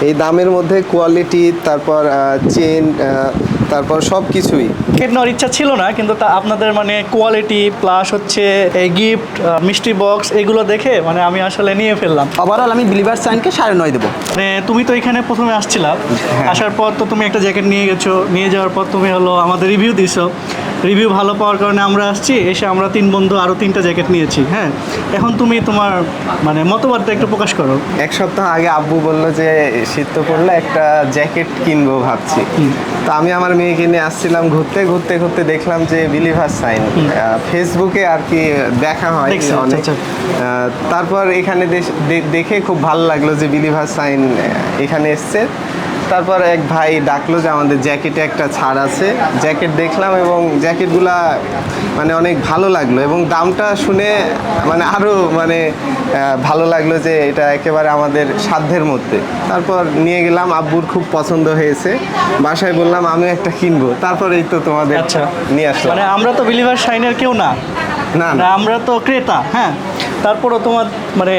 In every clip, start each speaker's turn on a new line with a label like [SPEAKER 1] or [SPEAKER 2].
[SPEAKER 1] এই দামের মধ্যে কোয়ালিটি তারপর চেন তারপর সব কিছুই
[SPEAKER 2] জ্যাকেট নেওয়ার ইচ্ছা ছিল না কিন্তু তা আপনাদের মানে কোয়ালিটি প্লাস হচ্ছে এই গিফট মিষ্টি বক্স এগুলো দেখে মানে আমি আসলে নিয়ে ফেললাম।
[SPEAKER 3] ওভারঅল আমি বিলিভার সাইনকে সাড়ে নয় দেবো।
[SPEAKER 2] মানে তুমি তো এখানে প্রথমে আসছিলা। আসার পর তো তুমি একটা জ্যাকেট নিয়ে গেছো নিয়ে যাওয়ার পর তুমি হলো আমাদের রিভিউ দিছো। রিভিউ ভালো পাওয়ার কারণে আমরা আসছি এসে আমরা তিন বন্ধু আরও তিনটা জ্যাকেট নিয়েছি হ্যাঁ। এখন তুমি তোমার মানে মতবাদটা একটু প্রকাশ করো।
[SPEAKER 1] এক সপ্তাহ আগে আব্বু বলল যে শীত তো পড়লে একটা জ্যাকেট কিনবো ভাবছি। তো আমি আমার মেয়েকে নিয়ে আসছিলাম ঘুরতে ঘুরতে ঘুরতে দেখলাম যে বিলিভার সাইন ফেসবুকে আর কি দেখা হয় অনেক।
[SPEAKER 2] আচ্ছা,
[SPEAKER 1] তারপর এখানে দেখে খুব ভালো লাগল যে বিলিভার সাইন এখানে এসছে। তারপর এক ভাই ডাকলো যে আমাদের জ্যাকেটে একটা ছাড় আছে। জ্যাকেট দেখলাম এবং জ্যাকেটগুলা মানে অনেক ভালো লাগল এবং দামটা শুনে মানে আরও মানে ভালো লাগল যে এটা একেবারে আমাদের সাধ্যের মধ্যে। তারপর নিয়ে গেলাম আব্বুর খুব পছন্দ হয়েছে। বাসায় বললাম আমিও একটা কিনবো। তারপর এই তো তোমাদের
[SPEAKER 2] আচ্ছা।
[SPEAKER 1] নিয়ে আসলাম।
[SPEAKER 2] মানে আমরা তো বিলিভার শাইনের কেউ না।
[SPEAKER 1] না
[SPEAKER 2] আমরা তো ক্রেতা হ্যাঁ? তারপরও তোমার মানে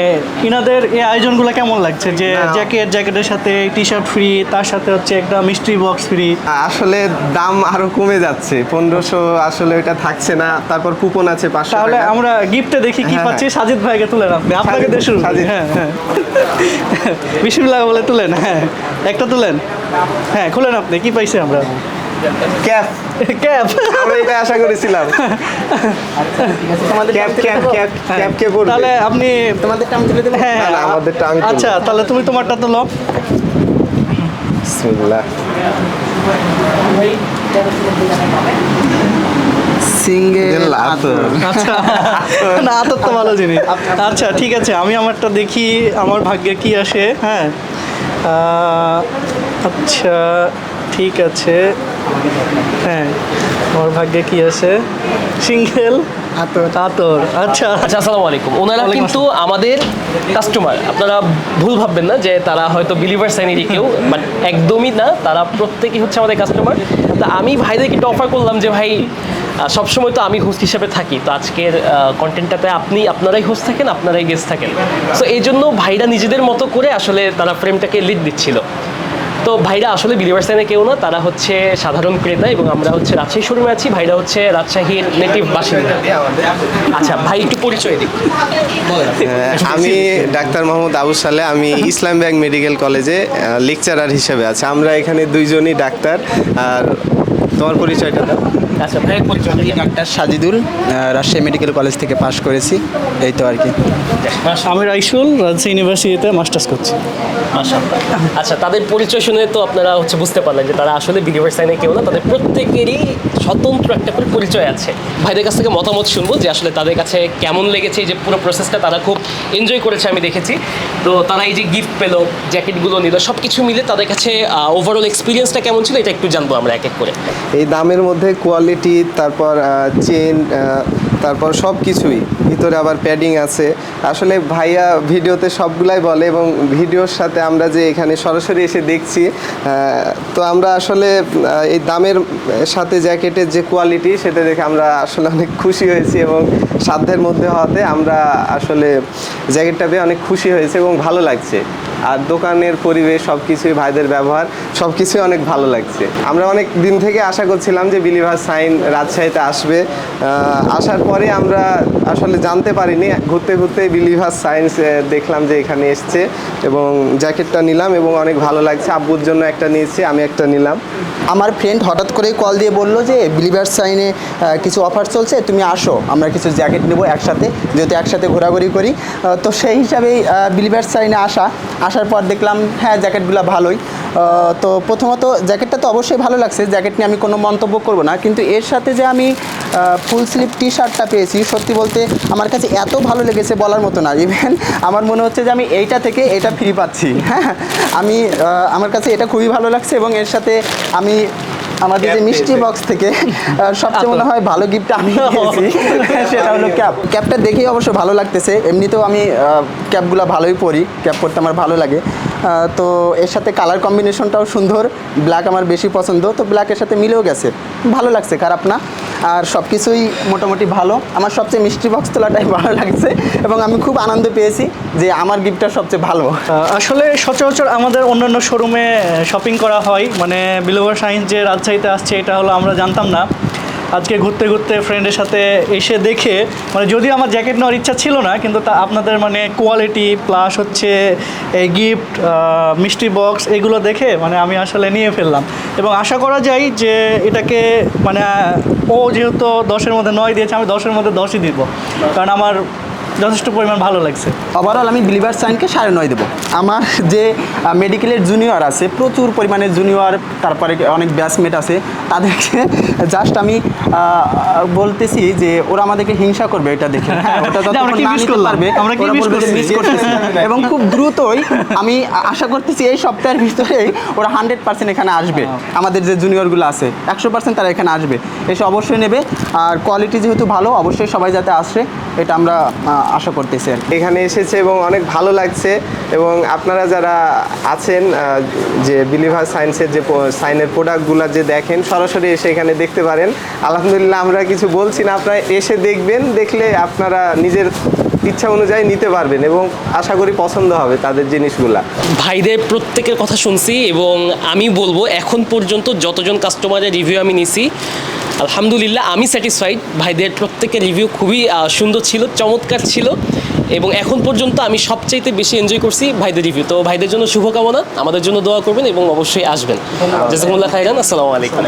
[SPEAKER 2] ইনাদের এই আয়োজনগুলো কেমন লাগছে? যে জ্যাকেট জ্যাকেটের সাথে টি শার্ট ফ্রি তার সাথে হচ্ছে একটা মিষ্টি বক্স ফ্রি
[SPEAKER 1] আসলে দাম আরও কমে যাচ্ছে। পনেরোশো আসলে ওইটা থাকছে না। তারপর কুপন আছে পাঁচশো
[SPEAKER 2] তাহলে আমরা গিফটে দেখি কি
[SPEAKER 1] হ্যাঁ,
[SPEAKER 2] পাচ্ছি? সাজিদ ভাইকে তুলে রাখবে আপনাকে দিয়ে শুরু হ্যাঁ হ্যাঁ। বিসমিল্লাহ বলে তুলেন। হ্যাঁ একটা তুলেন। হ্যাঁ খুলেন আপনি। কি পাইছে আমরা?
[SPEAKER 1] ক্যাপ।
[SPEAKER 2] ক্যাপ।
[SPEAKER 1] আমরা এটা আশা করেছিলাম। ক্যাপ ক্যাপ ক্যাপ ক্যাপ কে পড়বে
[SPEAKER 2] তাহলে আপনি
[SPEAKER 3] তোমাদেরটা আমি তুলে দেবো
[SPEAKER 2] হ্যাঁ।
[SPEAKER 1] না, না, আমাদেরটা আমি তুলবো।
[SPEAKER 2] আচ্ছা তাহলে তুমি তোমারটা তুলো
[SPEAKER 1] বিসমিল্লাহ।
[SPEAKER 3] সিঙ্গেল
[SPEAKER 1] আতর।
[SPEAKER 2] আচ্ছা না আতর তো ভালো জিনিস। আচ্ছা ঠিক আছে আমি আমারটা দেখি আমার ভাগ্যে কি আসে হ্যাঁ। আচ্ছা ঠিক আছে। হ্যাঁ আমার ভাগ্যে কি আছে? সিঙ্গেল?
[SPEAKER 3] আতর।
[SPEAKER 2] আতর আচ্ছা।
[SPEAKER 4] আচ্ছা আসসালামু আলাইকুম। ওনারা কিন্তু আমাদের কাস্টমার আপনারা ভুল ভাববেন না যে তারা হয়তো বিলিভার কেউ বাট একদমই না তারা প্রত্যেকেই হচ্ছে আমাদের কাস্টমার তা আমি ভাইদেরকে একটু অফার করলাম যে ভাই সবসময় তো আমি হোস্ট হিসেবে থাকি তো আজকের কন্টেন্টটাতে আপনি আপনারাই হোস্ট থাকেন আপনারাই গেস্ট থাকেন। সো এই জন্য ভাইরা নিজেদের মতো করে আসলে তারা ফ্রেমটাকে লিড দিচ্ছিল। তো ভাইরা আসলে বিলিভার সাইনে কেউ না তারা হচ্ছে সাধারণ ক্রেতা এবং আমরা হচ্ছে রাজশাহী শোরুমে আছি ভাইরা হচ্ছে রাজশাহীর নেটিভ বাসিন্দা। আচ্ছা ভাই একটু পরিচয়
[SPEAKER 1] হ্যাঁ, আমি ডাক্তার মোহাম্মদ আবু সালে আমি ইসলাম ব্যাংক মেডিকেল কলেজে লেকচারার হিসেবে আছি। আমরা এখানে দুইজনই ডাক্তার আর তোমার পরিচয়টা দাও।
[SPEAKER 4] আচ্ছা ভাইয়ের পরিচয়।
[SPEAKER 3] Doctor Sajidul Rajshahi medical college থেকে পাশ করেছি এই তো আর কি।
[SPEAKER 2] আমি রাইসুল রাজশাহী ইউনিভার্সিটিতে মাস্টার্স করছি।
[SPEAKER 4] আচ্ছা তাদের পরিচয় শুনে তো আপনারা হচ্ছে বুঝতে পারলেন যে তারা আসলে বিলিভার সাইনে কেউ না তাদের প্রত্যেকেরই স্বতন্ত্র একটা করে পরিচয় আছে। ভাইদের কাছ থেকে মতামত শুনব যে আসলে তাদের কাছে কেমন লেগেছে এই যে পুরো প্রসেসটা তারা খুব এনজয় করেছে আমি দেখেছি। তো তারা এই যে গিফট পেল জ্যাকেটগুলো নিল সব কিছু মিলে তাদের কাছে ওভারঅল এক্সপিরিয়েন্সটা কেমন ছিল এটা একটু জানব আমরা এক এক করে।
[SPEAKER 1] এই দামের মধ্যে কোয়ালিটি তারপর চেন তারপর সব কিছুই ভিতরে আবার প্যাডিং আছে। আসলে ভাইয়া ভিডিওতে সবগুলাই বলে এবং ভিডিওর সাথে আমরা যে এখানে সরাসরি এসে দেখছি তো আমরা আসলে এই দামের সাথে জ্যাকেটের যে কোয়ালিটি সেটা দেখে আমরা আসলে অনেক খুশি হয়েছি এবং সাধ্যের মধ্যে হওয়াতে আমরা আসলে জ্যাকেটটা পেয়ে অনেক খুশি হয়েছে এবং ভালো লাগছে। আর দোকানের পরিবেশ সব কিছুই ভাইদের ব্যবহার সব কিছুই অনেক ভালো লাগছে। আমরা অনেক দিন থেকে আশা করছিলাম যে বিলিভার সাইন রাজশাহীতে আসবে। আসার পরে আমরা আসলে জানতে পারিনি। ঘুরতে ঘুরতে বিলিভার সায়েন্স দেখলাম যে এখানে এসছে এবং জ্যাকেটটা নিলাম এবং অনেক ভালো লাগছে। আব্বুর জন্য একটা নিয়েছি, আমি একটা নিলাম।
[SPEAKER 3] আমার ফ্রেন্ড হঠাৎ করেই কল দিয়ে বলল যে বিলিভার সাইনে কিছু অফার চলছে, তুমি আসো। আমরা কিছু জ্যাকেট নেব একসাথে, যেহেতু একসাথে ঘোরাঘুরি করি। তো সেই হিসাবেই বিলিভার সাইনে আসা। আসার পর দেখলাম হ্যাঁ জ্যাকেটগুলো ভালোই। তো প্রথমত জ্যাকেটটা তো অবশ্যই ভালো লাগছে, জ্যাকেট নিয়ে আমি কোনো মন্তব্য করব না। কিন্তু এর সাথে যে আমি ফুল স্লিভ টি শার্টটা পেয়েছি, সত্যি বলতে আমার কাছে এত ভালো লেগেছে বলার মতো না। ইভেন আমার মনে হচ্ছে যে আমি এইটা থেকে এটা ফ্রি পাচ্ছি। হ্যাঁ আমি আমার কাছে এটা খুবই ভালো লাগছে এবং এর সাথে আমি আমাদের যে মিষ্টি বক্স থেকে সবচেয়ে মনে হয় ভালো গিফট আমি পেয়েছি। সেটা হলো ক্যাপ ক্যাপটা দেখেই অবশ্য ভালো লাগতেছে। এমনিতেও আমি ক্যাপগুলো ভালোই পরি। ক্যাপ পরতে আমার ভালো লাগে। তো এর সাথে কালার কম্বিনেশনটাও সুন্দর। ব্ল্যাক আমার বেশি পছন্দ। তো ব্ল্যাকের সাথে মিলেও গেছে। ভালো লাগছে খারাপ না। আর সব কিছুই মোটামুটি ভালো। আমার সবচেয়ে মিষ্টি বক্স তোলাটাই ভালো লাগছে এবং আমি খুব আনন্দ পেয়েছি যে আমার গিফটটা সবচেয়ে ভালো।
[SPEAKER 2] আসলে সচরাচর আমাদের অন্যান্য শোরুমে শপিং করা হয়। মানে বিলোভার সাইন্স যে রাজশাহীতে আসছে, এটা হলো আমরা জানতাম না। আজকে ঘুরতে ঘুরতে ফ্রেন্ডের সাথে এসে দেখে মানে যদি আমার জ্যাকেট নেওয়ার ইচ্ছা ছিল না, কিন্তু তা আপনাদের মানে কোয়ালিটি প্লাস হচ্ছে এই গিফট মিষ্টি বক্স এগুলো দেখে মানে আমি আসলে নিয়ে ফেললাম। এবং আশা করা যায় যে এটাকে মানে ও যেহেতু দশের মধ্যে নয় দিয়েছে, আমি দশের মধ্যে দশই দিব। কারণ আমার যথেষ্ট পরিমাণ ভালো লাগছে।
[SPEAKER 3] ওভারঅল আমি বিলিভার সাইনকে সাড়ে নয় দেবো। আমার যে মেডিকেলের জুনিয়র আছে প্রচুর পরিমাণে জুনিয়র তারপরে অনেক ব্যাচমেট আছে তাদেরকে জাস্ট আমি বলতেছি যে ওরা আমাদেরকে হিংসা করবে এটা দেখে। হ্যাঁ? পারবে। এবং খুব দ্রুতই আমি আশা করতেছি এই সপ্তাহের ভিতরেই ওরা হান্ড্রেড পার্সেন্ট এখানে আসবে। আমাদের যে জুনিয়রগুলো আছে একশো পার্সেন্ট তারা এখানে আসবে। এসে অবশ্যই নেবে। আর কোয়ালিটি যেহেতু ভালো অবশ্যই সবাই যাতে আসে। এটা আমরা আশা করতেছি আর
[SPEAKER 1] এখানে এসেছে এবং অনেক ভালো লাগছে এবং আপনারা যারা আছেন যে বিলিভার সায়েন্সের যে সাইনের প্রোডাক্টগুলো যে দেখেন সরাসরি এসে এখানে দেখতে পারেন। আলহামদুলিল্লাহ আমরা কিছু বলছি না আপনারা এসে দেখবেন দেখলে আপনারা নিজের ইচ্ছা অনুযায়ী নিতে পারবেন এবং আশা করি পছন্দ হবে তাদের জিনিসগুলা।
[SPEAKER 4] ভাইদের প্রত্যেকের কথা শুনছি এবং আমি বলব এখন পর্যন্ত যতজন কাস্টমারের রিভিউ আমি নিছি আলহামদুলিল্লাহ আমি স্যাটিসফাইড ভাইদের প্রত্যেকের রিভিউ খুবই সুন্দর ছিল চমৎকার ছিল। এবং এখন পর্যন্ত আমি সবচাইতে বেশি এনজয় করছি ভাইদের রিভিউ তো ভাইদের জন্য শুভকামনা আমাদের জন্য দোয়া করবেন এবং অবশ্যই আসবেন। জাজাকুমুল্লাহ খাইরান আসসালামু আলাইকুম।